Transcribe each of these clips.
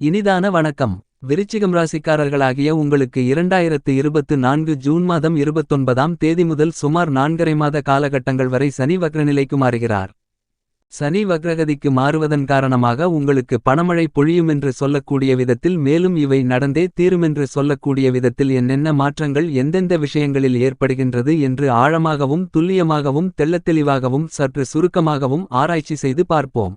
இனிதான வணக்கம். விருச்சிகம் ராசிக்காரர்களாகிய உங்களுக்கு இரண்டாயிரத்து இருபத்து நான்கு ஜூன் மாதம் இருபத்தொன்பதாம் தேதி முதல் சுமார் நான்கரை மாத காலகட்டங்கள் வரை சனி வக்ரநிலைக்கு மாறுகிறார். சனி வக்ரகதிக்கு மாறுவதன் காரணமாக உங்களுக்கு பணமழை பொழியுமென்று சொல்லக்கூடிய விதத்தில் மேலும் இவை நடந்தே தீருமென்று சொல்லக்கூடிய விதத்தில் என்னென்ன மாற்றங்கள் எந்தெந்த விஷயங்களில் ஏற்படுகின்றது என்று ஆழமாகவும் துல்லியமாகவும் தெள்ளத்தெளிவாகவும் சற்று சுருக்கமாகவும் ஆராய்ச்சி செய்து பார்ப்போம்.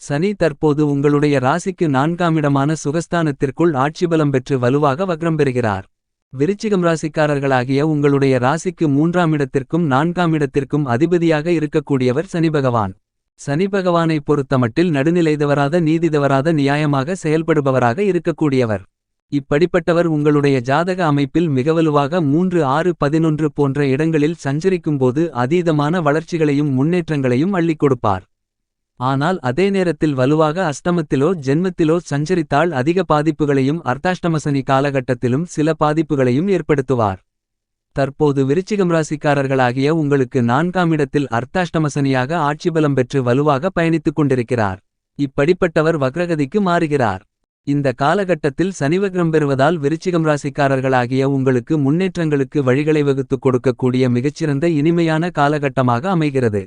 சனி தற்போது உங்களுடைய ராசிக்கு நான்காமிடமான சுகஸ்தானத்திற்குள் ஆட்சிபலம் பெற்று வலுவாக வக்ரம் பெறுகிறார். விருச்சிகம் ராசிக்காரர்களாகிய உங்களுடைய ராசிக்கு மூன்றாம் இடத்திற்கும் நான்காம் இடத்திற்கும் அதிபதியாக இருக்கக்கூடியவர் சனி பகவான். சனி பகவானை பொறுத்தமட்டில் நடுநிலை தவறாத நீதி தவறாத நியாயமாக செயல்படுபவராக இருக்கக்கூடியவர். இப்படிப்பட்டவர் உங்களுடைய ஜாதக அமைப்பில் மிக வலுவாக மூன்று ஆறு பதினொன்று போன்ற இடங்களில் சஞ்சரிக்கும்போது அதீதமான வளர்ச்சிகளையும் முன்னேற்றங்களையும் அள்ளிக் கொடுப்பார். ஆனால் அதே நேரத்தில் வலுவாக அஷ்டமத்திலோ ஜென்மத்திலோ சஞ்சரித்தால் அதிக பாதிப்புகளையும் அர்த்தாஷ்டமசனி காலகட்டத்திலும் சில பாதிப்புகளையும் ஏற்படுத்துவார். தற்போது விருச்சிகம் ராசிக்காரர்களாகிய உங்களுக்கு நான்காம் இடத்தில் அர்த்தாஷ்டமசனியாக ஆட்சிபலம் பெற்று வலுவாக பயணித்துக் கொண்டிருக்கிறார். இப்படிப்பட்டவர் வக்ரகதிக்கு மாறுகிறார். இந்த காலகட்டத்தில் சனிவக்ரம் பெறுவதால் விருச்சிகம் ராசிக்காரர்களாகிய உங்களுக்கு முன்னேற்றங்களுக்கு வழிகளை வகுத்துக் கொடுக்கக்கூடிய மிகச்சிறந்த இனிமையான காலகட்டமாக அமைகிறது.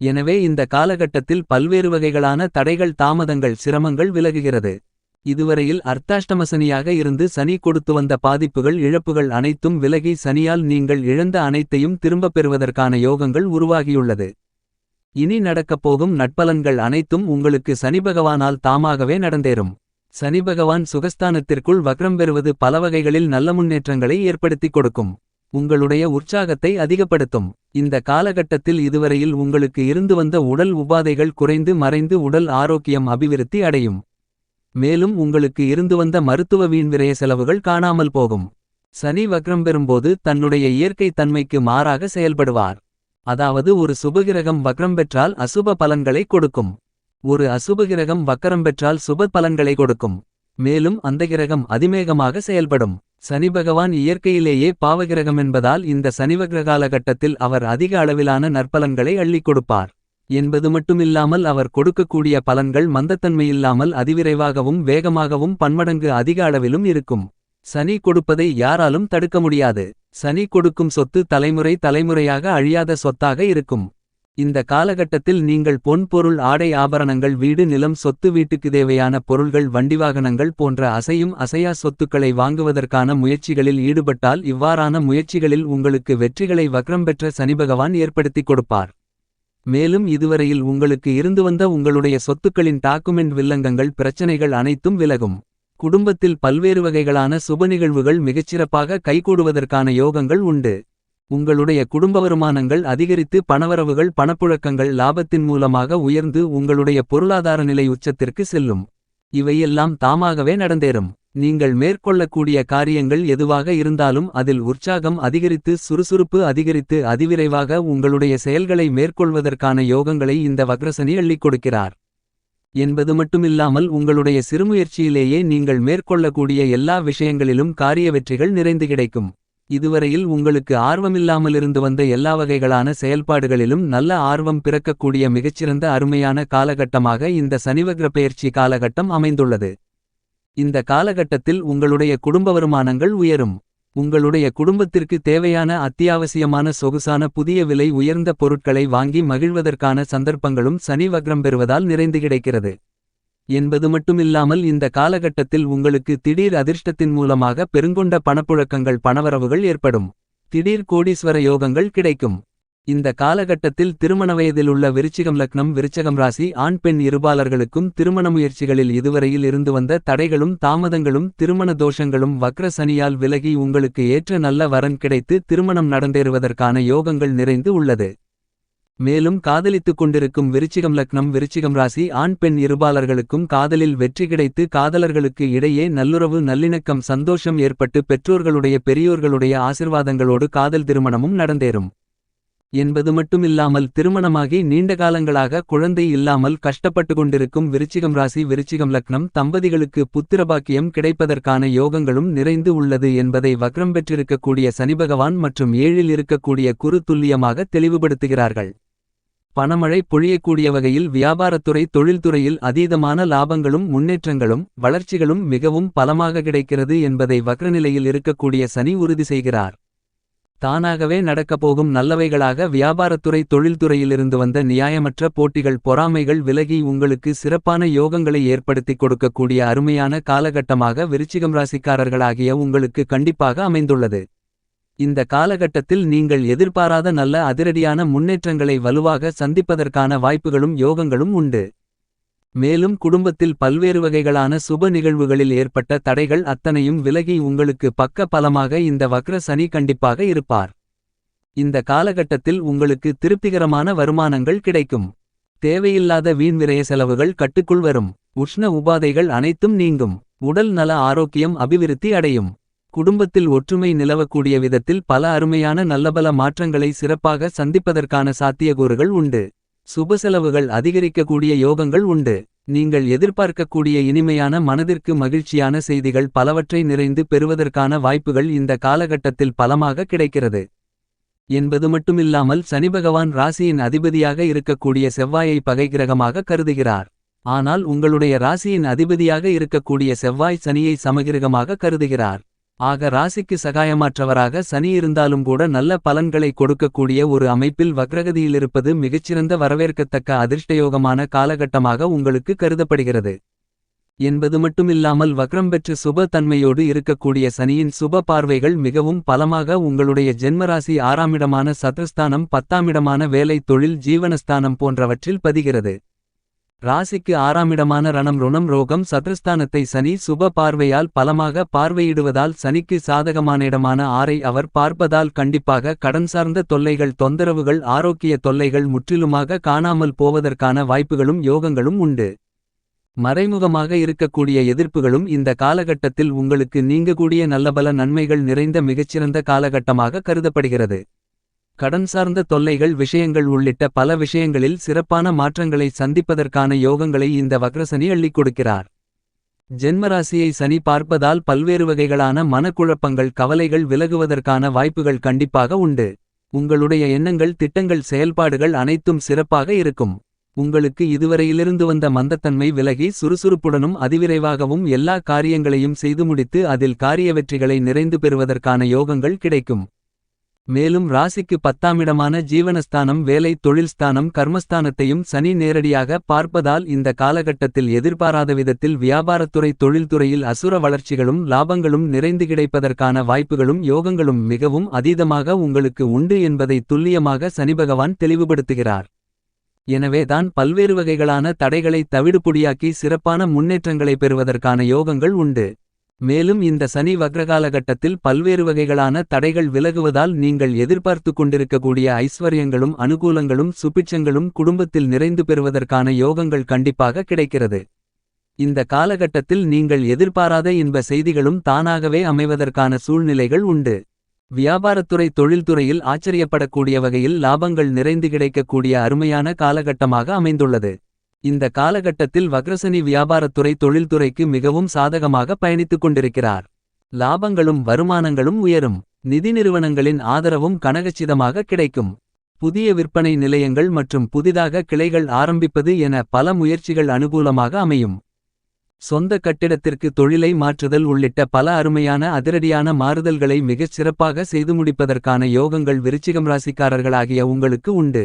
எனவே இந்த காலகட்டத்தில் பல்வேறு வகைகளான தடைகள் தாமதங்கள் சிரமங்கள் விலகுகிறது. இதுவரையில் அர்த்தாஷ்டமசனியாக இருந்து சனி கொடுத்து வந்த பாதிப்புகள் இழப்புகள் அனைத்தும் விலகி சனியால் நீங்கள் இழந்த அனைத்தையும் திரும்பப் பெறுவதற்கான யோகங்கள் உருவாகியுள்ளது. இனி நடக்கப் போகும் நட்பலன்கள் அனைத்தும் உங்களுக்கு சனி பகவானால் தாமாகவே நடந்தேறும். சனி பகவான் சுகஸ்தானத்திற்குள் வக்ரம் பெறுவது பல வகைகளில் நல்ல முன்னேற்றங்களை ஏற்படுத்திக் கொடுக்கும். உங்களுடைய உற்சாகத்தை அதிகப்படுத்தும். இந்த காலகட்டத்தில் இதுவரையில் உங்களுக்கு இருந்து வந்த உடல் உபாதைகள் குறைந்து மறைந்து உடல் ஆரோக்கியம் அபிவிருத்தி அடையும். மேலும் உங்களுக்கு இருந்து வந்த மருத்துவ வீண்விரய செலவுகள் காணாமல் போகும். சனி வக்ரம் பெறும்போது தன்னுடைய இயற்கை தன்மைக்கு மாறாக செயல்படுவார். அதாவது ஒரு சுபகிரகம் வக்ரம் பெற்றால் அசுப பலன்களை கொடுக்கும். ஒரு அசுபகிரகம் வக்கரம் பெற்றால் சுப பலன்களை கொடுக்கும். மேலும் அந்த கிரகம் அதிமேகமாக செயல்படும். சனி பகவான் இயற்கையிலேயே பாவகிரகம் என்பதால் இந்த சனிவகிரகால காலகட்டத்தில் அவர் அதிக அளவிலான நற்பலன்களை அள்ளிக் கொடுப்பார். என்பது மட்டுமில்லாமல் அவர் கொடுக்கக்கூடிய பலன்கள் மந்தத்தன்மையில்லாமல் அதிவிரைவாகவும் வேகமாகவும் பன்மடங்கு அதிக அளவிலும் இருக்கும். சனி கொடுப்பதை யாராலும் தடுக்க முடியாது. சனி கொடுக்கும் சொத்து தலைமுறை தலைமுறையாக அழியாத சொத்தாக இருக்கும். இந்த காலகட்டத்தில் நீங்கள் பொன் பொருள் ஆடை ஆபரணங்கள் வீடு நிலம் சொத்து வீட்டுக்கு தேவையான பொருள்கள் வண்டிவாகனங்கள் போன்ற அசையும் அசையா சொத்துக்களை வாங்குவதற்கான முயற்சிகளில் ஈடுபட்டால் இவ்வாறான முயற்சிகளில் உங்களுக்கு வெற்றிகளை வக்ரம் பெற்ற சனிபகவான் ஏற்படுத்திக் கொடுப்பார். மேலும் இதுவரையில் உங்களுக்கு இருந்து வந்த உங்களுடைய சொத்துக்களின் டாக்குமெண்ட் வில்லங்கங்கள் பிரச்சனைகள் அனைத்தும் விலகும். குடும்பத்தில் பல்வேறு வகைகளான சுப நிகழ்வுகள் மிகச்சிறப்பாக கைகூடுவதற்கான யோகங்கள் உண்டு. உங்களுடைய குடும்ப வருமானங்கள் அதிகரித்து பணவரவுகள் பணப்புழக்கங்கள் லாபத்தின் மூலமாக உயர்ந்து உங்களுடைய பொருளாதார நிலை உச்சத்திற்கு செல்லும். இவையெல்லாம் தாமாகவே நடந்தேறும். நீங்கள் மேற்கொள்ளக்கூடிய காரியங்கள் எதுவாக இருந்தாலும் அதில் உற்சாகம் அதிகரித்து சுறுசுறுப்பு அதிகரித்து அதிவிரைவாக உங்களுடைய செயல்களை மேற்கொள்வதற்கான யோகங்களை இந்த வக்ரசனி அள்ளிக் கொடுக்கிறார். என்பது மட்டுமில்லாமல் உங்களுடைய சிறுமுயற்சியிலேயே நீங்கள் மேற்கொள்ளக்கூடிய எல்லா விஷயங்களிலும் காரிய வெற்றிகள் நிறைந்து கிடைக்கும். இதுவரையில் உங்களுக்கு ஆர்வமில்லாமலிருந்து வந்த எல்லா வகைகளான செயல்பாடுகளிலும் நல்ல ஆர்வம் பிறக்கக்கூடிய மிகச்சிறந்த அருமையான காலகட்டமாக இந்த சனிவக்ர பெயர்ச்சி காலகட்டம் அமைந்துள்ளது. இந்த காலகட்டத்தில் உங்களுடைய குடும்ப வருமானங்கள் உயரும். உங்களுடைய குடும்பத்திற்கு தேவையான அத்தியாவசியமான சொகுசான புதிய விலை உயர்ந்த பொருட்களை வாங்கி மகிழ்வதற்கான சந்தர்ப்பங்களும் சனி வக்ரம் பெறுவதால் நிறைந்து கிடைக்கிறது. என்பது மட்டுமில்லாமல் இந்த காலகட்டத்தில் உங்களுக்கு திடீர் அதிர்ஷ்டத்தின் மூலமாக பெருங்கொண்ட பணப்புழக்கங்கள் பணவரவுகள் ஏற்படும். திடீர் கோடீஸ்வர யோகங்கள் கிடைக்கும். இந்த காலகட்டத்தில் திருமண வயதில் உள்ள விருச்சிகம் லக்னம் விருச்சகம் ராசி ஆண் பெண் இருபாலர்களுக்கும் திருமண முயற்சிகளில் இதுவரையில் இருந்து வந்த தடைகளும் தாமதங்களும் திருமண தோஷங்களும் வக்ர சனியால் விலகி உங்களுக்கு ஏற்ற நல்ல வரன் கிடைத்து திருமணம் நடந்தேறுவதற்கான யோகங்கள் நிறைந்து உள்ளது. மேலும் காதலித்துக் கொண்டிருக்கும் விருச்சிகம் லக்னம் விருச்சிகம் ராசி ஆண் பெண் இருபாலர்களுக்கும் காதலில் வெற்றி கிடைத்து காதலர்களுக்கு இடையே நல்லுறவு நல்லிணக்கம் சந்தோஷம் ஏற்பட்டு பெற்றோர்களுடைய பெரியோர்களுடைய ஆசிர்வாதங்களோடு காதல் திருமணமும் நடந்தேறும். என்பது மட்டுமில்லாமல் திருமணமாகி நீண்ட காலங்களாக குழந்தை இல்லாமல் கஷ்டப்பட்டு கொண்டிருக்கும் விருச்சிகம் ராசி விருச்சிகம் லக்னம் தம்பதிகளுக்கு புத்திரபாக்கியம் கிடைப்பதற்கான யோகங்களும் நிறைந்து உள்ளது என்பதை வக்ரம் பெற்றிருக்கக்கூடிய சனிபகவான் மற்றும் ஏழில் இருக்கக்கூடிய குறு துல்லியமாக தெளிவுபடுத்துகிறார்கள். பணமழை பொழியக்கூடிய வகையில் வியாபாரத்துறை தொழில்துறையில் அதீதமான லாபங்களும் முன்னேற்றங்களும் வளர்ச்சிகளும் மிகவும் பலமாக கிடைக்கிறது என்பதை வக்ரநிலையில் இருக்கக்கூடிய சனி உறுதி செய்கிறார். தானாகவே நடக்கப்போகும் நல்லவைகளாக வியாபாரத்துறை தொழில்துறையிலிருந்து வந்த நியாயமற்ற போட்டிகள் பொறாமைகள் விலகி உங்களுக்கு சிறப்பான யோகங்களை ஏற்படுத்திக் கொடுக்கக்கூடிய அருமையான காலகட்டமாக விருச்சிகம் ராசிக்காரர்களாகிய உங்களுக்கு கண்டிப்பாக அமைந்துள்ளது. இந்த காலகட்டத்தில் நீங்கள் எதிர்பாராத நல்ல அதிரடியான முன்னேற்றங்களை வலுவாக சந்திப்பதற்கான வாய்ப்புகளும் யோகங்களும் உண்டு. மேலும் குடும்பத்தில் பல்வேறு வகைகளான சுப நிகழ்வுகளில் ஏற்பட்ட தடைகள் அத்தனையும் விலகி உங்களுக்கு பக்க பலமாக இந்த வக்ர சனி கண்டிப்பாக இருப்பார். இந்த காலகட்டத்தில் உங்களுக்கு திருப்திகரமான வருமானங்கள் கிடைக்கும். தேவையில்லாத வீண்விரய செலவுகள் கட்டுக்குள் வரும். உஷ்ண உபாதைகள் அனைத்தும் நீங்கும். உடல் நல ஆரோக்கியம் அபிவிருத்தி அடையும். குடும்பத்தில் ஒற்றுமை நிலவக்கூடிய விதத்தில் பல அருமையான நல்லபல மாற்றங்களை சிறப்பாக சந்திப்பதற்கான சாத்தியக்கூறுகள் உண்டு. சுபசெலவுகள் அதிகரிக்கக்கூடிய யோகங்கள் உண்டு. நீங்கள் எதிர்பார்க்கக்கூடிய இனிமையான மனதிற்கு மகிழ்ச்சியான செய்திகள் பலவற்றை நிறைந்து பெறுவதற்கான வாய்ப்புகள் இந்த காலகட்டத்தில் பலமாக கிடைக்கிறது. என்பது மட்டுமில்லாமல் சனிபகவான் ராசியின் அதிபதியாக இருக்கக்கூடிய செவ்வாயை பகைகிரகமாக கருதுகிறார். ஆனால் உங்களுடைய ராசியின் அதிபதியாக இருக்கக்கூடிய செவ்வாய் சனியை சமகிரகமாக கருதுகிறார். ஆக ராசிக்கு சகாயமாற்றவராக சனி இருந்தாலும் கூட நல்ல பலன்களை கொடுக்கக்கூடிய ஒரு அமைப்பில் வக்ரகதியிலிருப்பது மிகச்சிறந்த வரவேற்கத்தக்க அதிர்ஷ்டயோகமான காலகட்டமாக உங்களுக்கு கருதப்படுகிறது. என்பது மட்டுமில்லாமல் வக்ரம் பெற்று சுப தன்மையோடு இருக்கக்கூடிய சனியின் சுப பார்வைகள் மிகவும் பலமாக உங்களுடைய ஜென்மராசி ஆறாமிடமான சதஸ்தானம் பத்தாமிடமான வேலை தொழில் ஜீவனஸ்தானம் போன்றவற்றில் பதிகிறது. ராசிக்கு ஆறாமிடமான ரணம் ருணம் ரோகம் சத்ருஸ்தானத்தை சனி சுப பார்வையால் பலமாக பார்வையிடுவதால் சனிக்கு சாதகமான இடமான ஆரை அவர் பார்ப்பதால் கண்டிப்பாக கடன் சார்ந்த தொல்லைகள் தொந்தரவுகள் ஆரோக்கிய தொல்லைகள் முற்றிலுமாக காணாமல் போவதற்கான வாய்ப்புகளும் யோகங்களும் உண்டு. மறைமுகமாக இருக்கக்கூடிய எதிர்ப்புகளும் இந்த காலகட்டத்தில் உங்களுக்கு நீங்கக்கூடிய நல்லபல நன்மைகள் நிறைந்த மிகச்சிறந்த காலகட்டமாக கருதப்படுகிறது. கடன் சார்ந்த தொல்லைகள் விஷயங்கள் உள்ளிட்ட பல விஷயங்களில் சிறப்பான மாற்றங்களை சந்திப்பதற்கான யோகங்களை இந்த வக்ரசனி அள்ளிக் கொடுக்கிறார். ஜென்மராசியை சனி பார்ப்பதால் பல்வேறு வகைகளான மனக்குழப்பங்கள் கவலைகள் விலகுவதற்கான வாய்ப்புகள் கண்டிப்பாக உண்டு. உங்களுடைய எண்ணங்கள் திட்டங்கள் செயல்பாடுகள் அனைத்தும் சிறப்பாக இருக்கும். உங்களுக்கு இதுவரையிலிருந்து வந்த மந்தத்தன்மை விலகி சுறுசுறுப்புடனும் அதிவிரைவாகவும் எல்லா காரியங்களையும் செய்து முடித்து அதில் காரிய வெற்றிகளை நிறைந்து பெறுவதற்கான யோகங்கள் கிடைக்கும். மேலும் ராசிக்கு பத்தாமிடமான ஜீவனஸ்தானம் வேலை தொழில்ஸ்தானம் கர்மஸ்தானத்தையும் சனி நேரடியாக பார்ப்பதால் இந்த காலகட்டத்தில் எதிர்பாராத விதத்தில் வியாபாரத்துறை தொழில்துறையில் அசுர வளர்ச்சிகளும் லாபங்களும் நிறைந்து கிடைப்பதற்கான வாய்ப்புகளும் யோகங்களும் மிகவும் அதீதமாக உங்களுக்கு உண்டு என்பதை துல்லியமாக சனிபகவான் தெளிவுபடுத்துகிறார். எனவேதான் பல்வேறு வகைகளான தடைகளை தவிடுபொடியாக்கி சிறப்பான முன்னேற்றங்களை பெறுவதற்கான யோகங்கள் உண்டு. மேலும் இந்த சனி வக்ரகாலகட்டத்தில் பல்வேறு வகைகளான தடைகள் விலகுவதால் நீங்கள் எதிர்பார்த்து கொண்டிருக்கக்கூடிய ஐஸ்வர்யங்களும் அனுகூலங்களும் சுபிட்சங்களும் குடும்பத்தில் நிறைந்து பெறுவதற்கான யோகங்கள் கண்டிப்பாக கிடைக்கிறது. இந்த காலகட்டத்தில் நீங்கள் எதிர்பாராத இன்ப செய்திகளும் தானாகவே அமைவதற்கான சூழ்நிலைகள் உண்டு. வியாபாரத்துறை தொழில்துறையில் ஆச்சரியப்படக்கூடிய வகையில் லாபங்கள் நிறைந்து கிடைக்கக்கூடிய அருமையான காலகட்டமாக அமைந்துள்ளது. இந்த காலகட்டத்தில் வக்ரசனி வியாபாரத்துறை தொழில்துறைக்கு மிகவும் சாதகமாக பயணித்துக் கொண்டிருக்கிறார். லாபங்களும் வருமானங்களும் உயரும். நிதி நிறுவனங்களின் ஆதரவும் கனகச்சிதமாக கிடைக்கும். புதிய விற்பனை நிலையங்கள் மற்றும் புதிதாக கிளைகள் ஆரம்பிப்பது என பல முயற்சிகள் அனுகூலமாக அமையும். சொந்த கட்டிடத்திற்கு தொழிலை மாற்றுதல் உள்ளிட்ட பல அருமையான அதிரடியான மாறுதல்களை மிகச் சிறப்பாக செய்து முடிப்பதற்கான யோகங்கள் விருச்சிகம் ராசிக்காரர்களாகிய உங்களுக்கு உண்டு.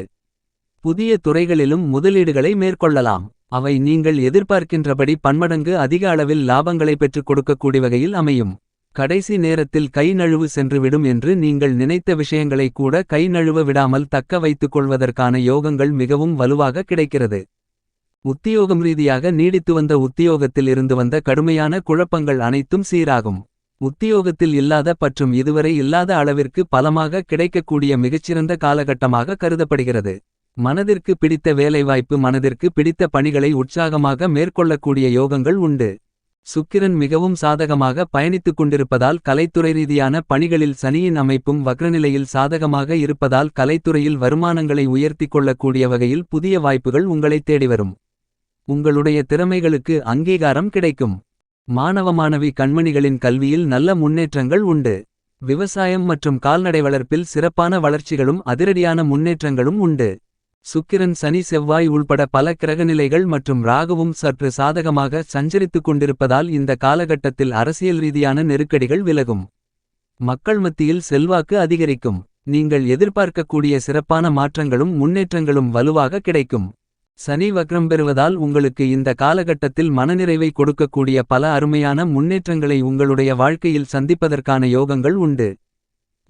புதிய துறைகளிலும் முதலீடுகளை மேற்கொள்ளலாம். அவை நீங்கள் எதிர்பார்க்கின்றபடி பன்மடங்கு அதிக அளவில் லாபங்களை பெற்றுக் கொடுக்கக்கூடிய வகையில் அமையும். கடைசி நேரத்தில் கை நழுவு சென்றுவிடும் என்று நீங்கள் நினைத்த விஷயங்களை கூட கை நழுவ விடாமல் தக்க வைத்துக் கொள்வதற்கான யோகங்கள் மிகவும் வலுவாக கிடைக்கிறது. உத்தியோகம் ரீதியாக நீடித்து வந்த உத்தியோகத்தில் இருந்து வந்த கடுமையான குழப்பங்கள் அனைத்தும் சீராகும். உத்தியோகத்தில் இல்லாத பற்றும் இதுவரை இல்லாத அளவிற்கு பலமாக கிடைக்கக்கூடிய மிகச்சிறந்த காலகட்டமாக கருதப்படுகிறது. மனதிற்கு பிடித்த வேலைவாய்ப்பு மனதிற்கு பிடித்த பணிகளை உற்சாகமாக மேற்கொள்ளக்கூடிய யோகங்கள் உண்டு. சுக்கிரன் மிகவும் சாதகமாக பயணித்துக் கொண்டிருப்பதால் கலைத்துறை ரீதியான பணிகளில் சனியின் அமைப்பும் வக்ரநிலையில் சாதகமாக இருப்பதால் கலைத்துறையில் வருமானங்களை உயர்த்திக் கொள்ளக்கூடிய வகையில் புதிய வாய்ப்புகள் உங்களை தேடிவரும் உங்களுடைய திறமைகளுக்கு அங்கீகாரம் கிடைக்கும். மாணவ மாணவி கண்மணிகளின் கல்வியில் நல்ல முன்னேற்றங்கள் உண்டு. விவசாயம் மற்றும் கால்நடை வளர்ப்பில் சிறப்பான வளர்ச்சிகளும் அதிரடியான முன்னேற்றங்களும் உண்டு. சுக்கிரன் சனி செவ்வாய் உள்பட பல கிரகநிலைகள் மற்றும் ராகுவும் சற்று சாதகமாக சஞ்சரித்துக் கொண்டிருப்பதால் இந்த காலகட்டத்தில் அரசியல் ரீதியான நெருக்கடிகள் விலகும். மக்கள் மத்தியில் செல்வாக்கு அதிகரிக்கும். நீங்கள் எதிர்பார்க்கக்கூடிய சிறப்பான மாற்றங்களும் முன்னேற்றங்களும் வலுவாக கிடைக்கும். சனி வக்ரம் பெறுவதால் உங்களுக்கு இந்த காலகட்டத்தில் மனநிறைவை கொடுக்கக்கூடிய பல அருமையான முன்னேற்றங்களை உங்களுடைய வாழ்க்கையில் சந்திப்பதற்கான யோகங்கள் உண்டு.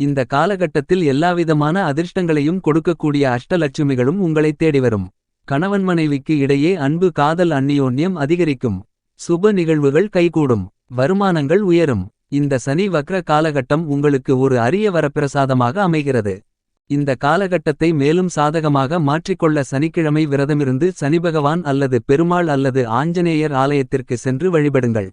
இந்த காலகட்டத்தில் எல்லாவிதமான அதிர்ஷ்டங்களையும் கொடுக்கக்கூடிய அஷ்டலட்சுமிகளும் உங்களைத் தேடிவரும். கணவன் மனைவிக்கு இடையே அன்பு காதல் அந்நியோன்யம் அதிகரிக்கும். சுப நிகழ்வுகள் கைகூடும். வருமானங்கள் உயரும். இந்த சனி வக்ர காலகட்டம் உங்களுக்கு ஒரு அரிய வரப்பிரசாதமாக அமைகிறது. இந்த காலகட்டத்தை மேலும் சாதகமாக மாற்றிக்கொள்ள சனிக்கிழமை விரதமிருந்து சனிபகவான் அல்லது பெருமாள் அல்லது ஆஞ்சநேயர் ஆலயத்திற்கு சென்று வழிபடுங்கள்.